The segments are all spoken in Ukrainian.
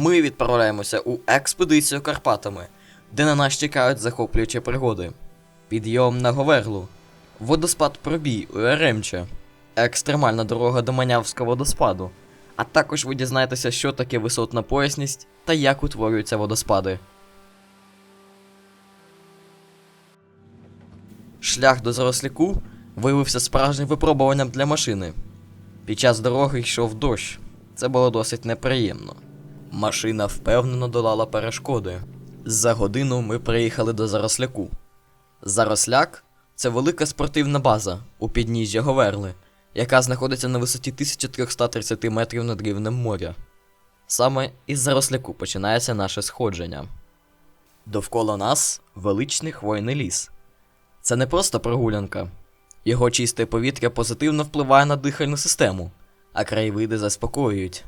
ми відправляємося у експедицію Карпатами, де на нас чекають захоплюючі пригоди. Підйом на Говерлу, водоспад Пробій у Яремче, екстремальна дорога до Манявського водоспаду. А також ви дізнаєтеся, що таке висотна поясність та як утворюються водоспади. Шлях до Заросляку виявився справжнім випробуванням для машини. Під час дороги йшов дощ. Це було досить неприємно. Машина впевнено долала перешкоди. За годину ми приїхали до Заросляку. Заросляк це велика спортивна база у підніжжя Говерли, яка знаходиться на висоті 1330 метрів над рівнем моря. Саме із Заросляку починається наше сходження. Довкола нас величний хвойний ліс. Це не просто прогулянка. Його чисте повітря позитивно впливає на дихальну систему, а краєвиди заспокоюють.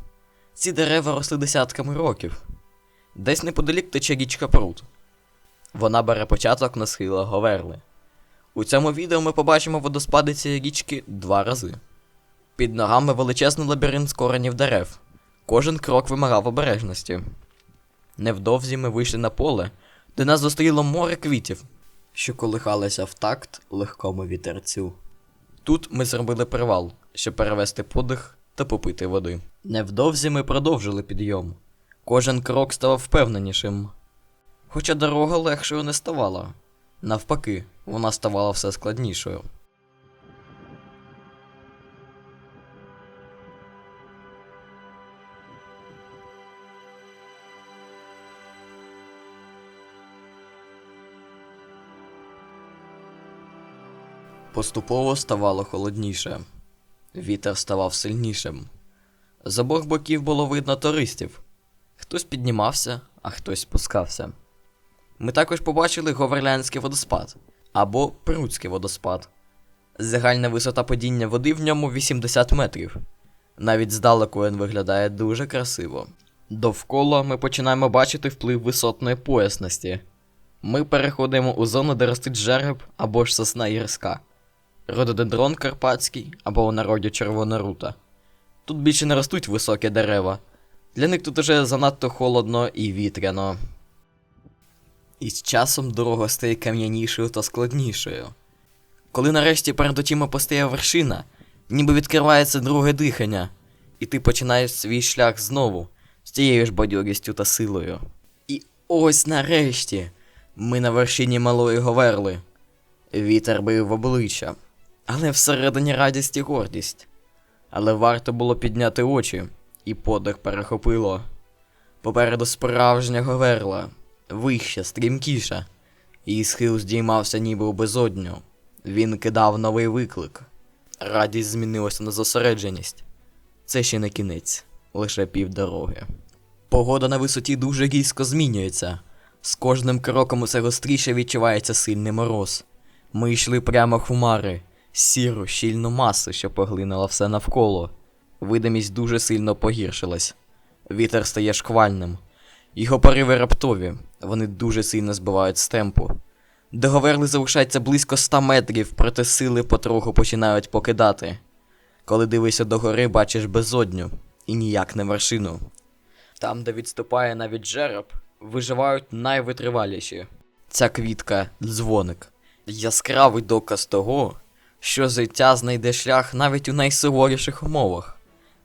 Ці дерева росли десятками років. Десь неподалік тече річка Пруд. Вона бере початок на схилах Говерли. У цьому відео ми побачимо водоспади цієї річки два рази. Під ногами величезний лабіринт з коренів дерев. Кожен крок вимагав обережності. Невдовзі ми вийшли на поле, де нас зустріло море квітів, що колихалися в такт легкому вітерцю. Тут ми зробили привал, щоб перевести подих та попити води. Невдовзі ми продовжили підйом. Кожен крок ставав впевненішим. Хоча дорога легшою не ставала. Навпаки, вона ставала все складнішою. Поступово ставало холодніше. Вітер ставав сильнішим. З обох боків було видно туристів. Хтось піднімався, а хтось спускався. Ми також побачили Говерлянський водоспад або Прудський водоспад. Загальна висота падіння води в ньому 80 метрів. Навіть здалеку він виглядає дуже красиво. Довкола ми починаємо бачити вплив висотної поясності. Ми переходимо у зону, де ростить жереб або ж сосна гірська, рододендрон карпатський або у народі червона рута. Тут більше не ростуть високі дерева. Для них тут уже занадто холодно і вітряно. І з часом дорога стає кам'янішою та складнішою. Коли нарешті перед очима постає вершина, ніби відкривається друге дихання, і ти починаєш свій шлях знову з тією ж бадьорістю та силою. І ось нарешті ми на вершині малої Говерли. Вітер бив в обличчя, але всередині радість і гордість. Але варто було підняти очі, і подих перехопило. Попереду справжня Говерла, вища, стрімкіша. Її схил здіймався ніби у безодню. Він кидав новий виклик. Радість змінилася на зосередженість. Це ще не кінець, лише півдороги. Погода на висоті дуже різко змінюється. З кожним кроком усе гостріше відчувається сильний мороз. Ми йшли прямо хмари, сіру, щільну масу, що поглинула все навколо. Видимість дуже сильно погіршилась. Вітер стає шквальним. Його пориви раптові, вони дуже сильно збивають з темпу. До Говерли залишається близько 100 метрів, проте сили потроху починають покидати. Коли дивишся догори, бачиш безодню і ніяк не вершину. Там, де відступає навіть жереб, виживають найвитриваліші. Ця квітка дзвоник. Яскравий доказ того, що життя знайде шлях навіть у найсуворіших умовах.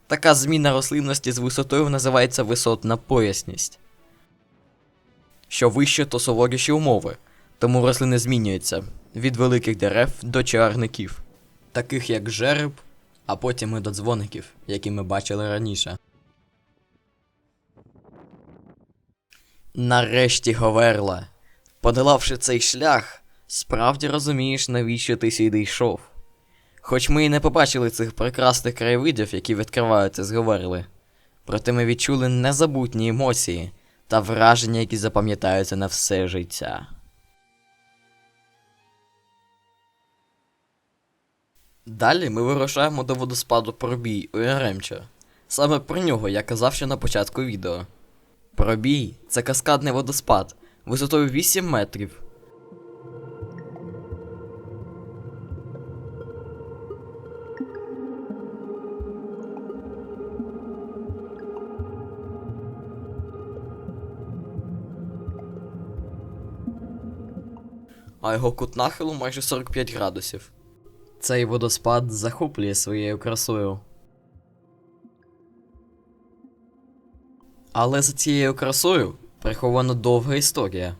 Така зміна рослинності з висотою називається висотна поясність. Що вище, то суворіші умови, тому рослини змінюються від великих дерев до чарників, таких як жереб, а потім і до дзвоників, які ми бачили раніше. Нарешті Говерла. Подолавши цей шлях, справді розумієш, навіщо ти сюди йшов. Хоч ми і не побачили цих прекрасних краєвидів, які відкриваються з Говерли, проте ми відчули незабутні емоції та враження, які запам'ятаються на все життя. Далі ми вирушаємо до водоспаду Пробій у Яремча. Саме про нього я казав ще на початку відео. Пробій це каскадний водоспад висотою 8 метрів. А його кут нахилу майже 45 градусів. Цей водоспад захоплює своєю красою. Але за цією красою прихована довга історія.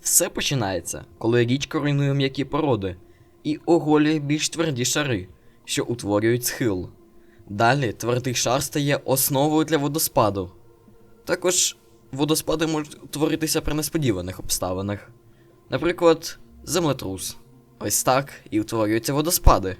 Все починається, коли річка руйнує м'які породи і оголює більш тверді шари, що утворюють схил. Далі твердий шар стає основою для водоспаду. Також водоспади можуть утворитися при несподіваних обставинах. Наприклад, землетрус. Ось так і утворюються водоспади.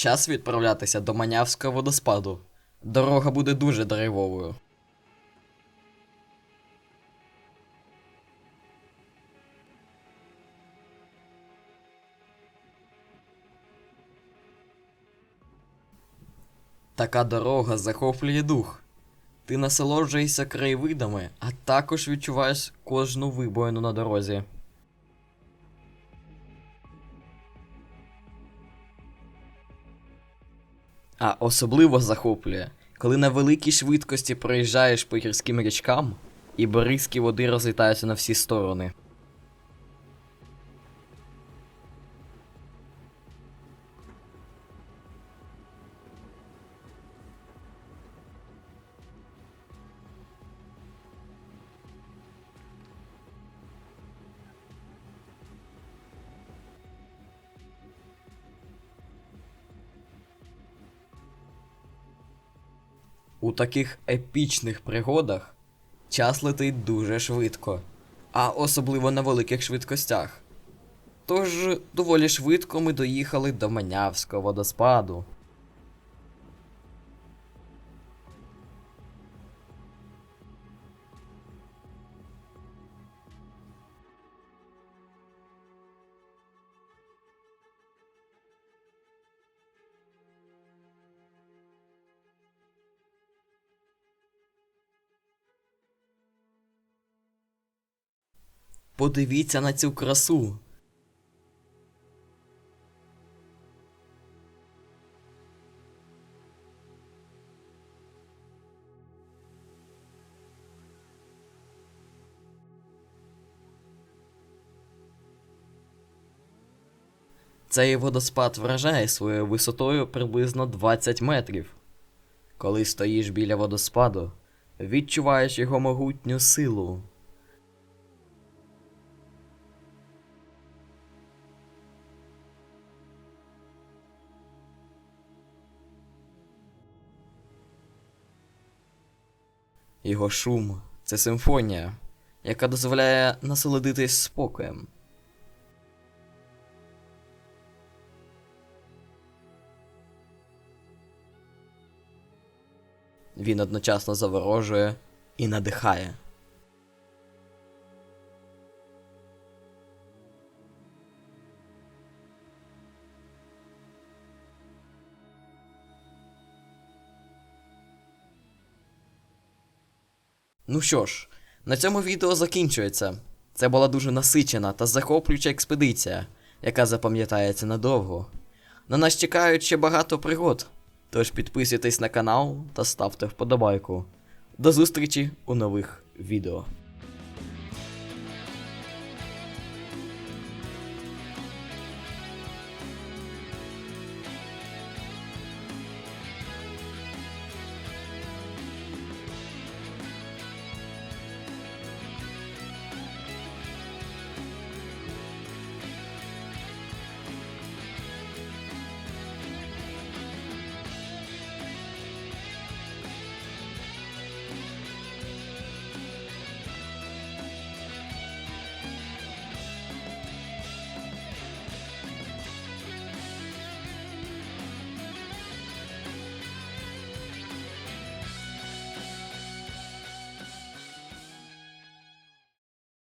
Час відправлятися до Манявського водоспаду. Дорога буде дуже деревовою. Така дорога захоплює дух. Ти насолоджуєшся краєвидами, а також відчуваєш кожну вибоїну на дорозі. А особливо захоплює, коли на великій швидкості проїжджаєш по гірським річкам, і бризки води розлітаються на всі сторони. У таких епічних пригодах час летить дуже швидко, а особливо на великих швидкостях. Тож доволі швидко ми доїхали до Манявського водоспаду. Подивіться на цю красу. Цей водоспад вражає своєю висотою приблизно 20 метрів. Коли стоїш біля водоспаду, відчуваєш його могутню силу. Його шум це симфонія, яка дозволяє насолодитись спокоєм. Він одночасно заворожує і надихає. Ну що ж, на цьому відео закінчується. Це була дуже насичена та захоплююча експедиція, яка запам'ятається надовго. На нас чекають ще багато пригод. Тож підписуйтесь на канал та ставте вподобайку. До зустрічі у нових відео.